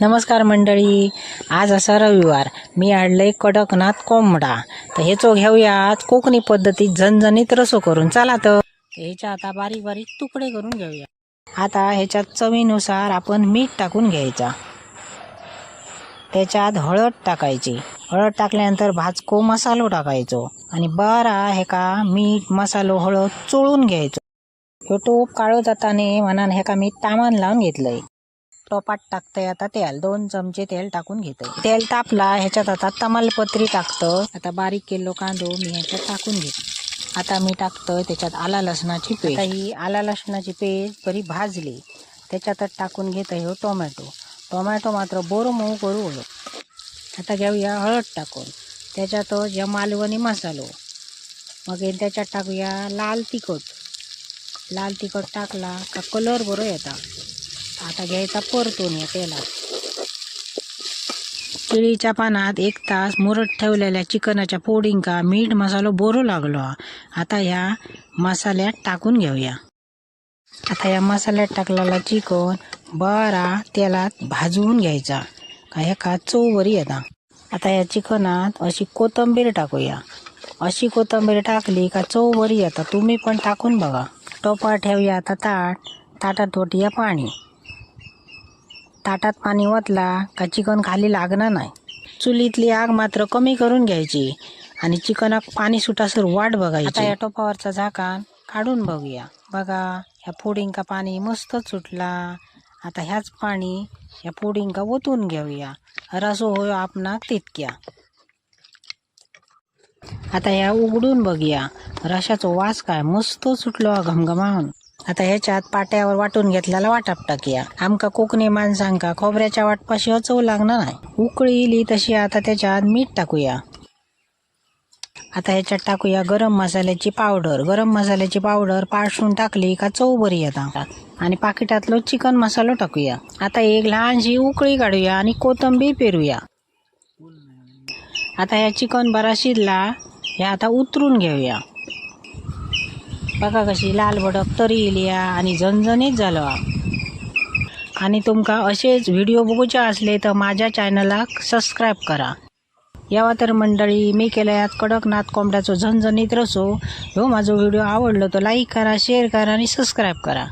नमस्कार मंडळी. आज असा रविवार. मी आणलंय कडकनाथ कोंबडा. तर ह्याचो घेऊया आज कोकणी पद्धतीत झणझणीत रसो करून. चला तर. ह्याच्या आता बारीक बारीक तुकडे करून घेऊया. आता ह्याच्यात चवीनुसार आपण मीठ टाकून घ्यायचा. त्याच्यात हळद टाकायची. हळद टाकल्यानंतर भाजको मसालो टाकायचो. आणि बारा हे का मीठ मसालो हळद चोळून घ्यायचो. ह्यो टोप काळो जाताने म्हणान हे का मी तामान लावून घेतलंय. टोपात टाकतंय आता तेल. दोन चमचे तेल टाकून घेतोय. तेल तापला ह्याच्यात आता तमालपत्री टाकतं. आता बारीक केलो कांदो मी ह्याच्यात टाकून घेतो. आता मी टाकतोय त्याच्यात आला लसणाची पेस्ट. ही आला लसणाची पेस्ट बरी भाजली. त्याच्यातच टाकून घेतोय ह्यो टोमॅटो. टोमॅटो मात्र बोर मऊ करू हळू आता घेऊया हळद टाकून. त्याच्यातच या मालवणी मसालो. मग त्याच्यात टाकूया लाल तिखट. लाल तिखट टाकला का कलर बरो येता. आता घ्यायचा परतून या तेला केळीच्या पानात एक तास मुरत ठेवलेल्या चिकनाच्या फोडिंका मीठ मसालो बोरू लागलो. आता ह्या मसाल्यात टाकून घेऊया. आता या मसाल्यात टाकलेला चिकन बरा तेलात भाजवून घ्यायचा. का ह्या चव बरी येता. आता या चिकनात अशी कोथंबीर टाकूया. अशी कोथंबीर टाकली का चव बरी येता. तुम्ही पण टाकून बघा. टोपा ठेवूया आता ताट. ताटात ओतूया पाणी. ताटात पाणी ओतला का चिकन खाली लागणार नाही. चुलीतली आग मात्र कमी करून घ्यायची आणि चिकनाक पाणी सुटासर वाट बघायची. आता या टोपावरचा झाकण काढून बघूया. बघा ह्या फोडिंका पाणी मस्तच सुटला. आता ह्याच पाणी या फोडिंका ओतून घेऊया. रसो होय आपणाक तितक्या. आता ह्या उघडून बघूया. रशाचा वास काय? मस्त सुटलो घमघमावून आता ह्याच्यात पाट्यावर वाटून घेतलेला वाटाप टाकूया आमका कोकणी माणसांका खोबऱ्याच्या वाटपाशी अचव लागणार नाही. उकळी इली तशी आता त्याच्यात मीठ टाकूया. आता ह्याच्यात टाकूया गरम मसाल्याची पावडर. गरम मसाल्याची पावडर पाडसून टाकली का चव बरी येता. आणि पाकिटातलो चिकन मसालो टाकूया. आता एक लहानशी उकळी काढूया आणि कोथंबीर पेरूया. आता ह्या चिकन बरा शिजला हे आता उतरून घेऊया. बघा कशी लाल भडक तरी इलिया आणि झणझणीत झालं आणि तुमका असेच व्हिडिओ बघूचे असले तर माझ्या चॅनलाक सबस्क्राईब करा. यावा तर मंडळी मी केल्यात कडकनाथ कोंबड्याचो झणझणीत रसो. ह्यो माझा व्हिडिओ आवडलो तर लाईक करा शेअर करा आणि सबस्क्राईब करा.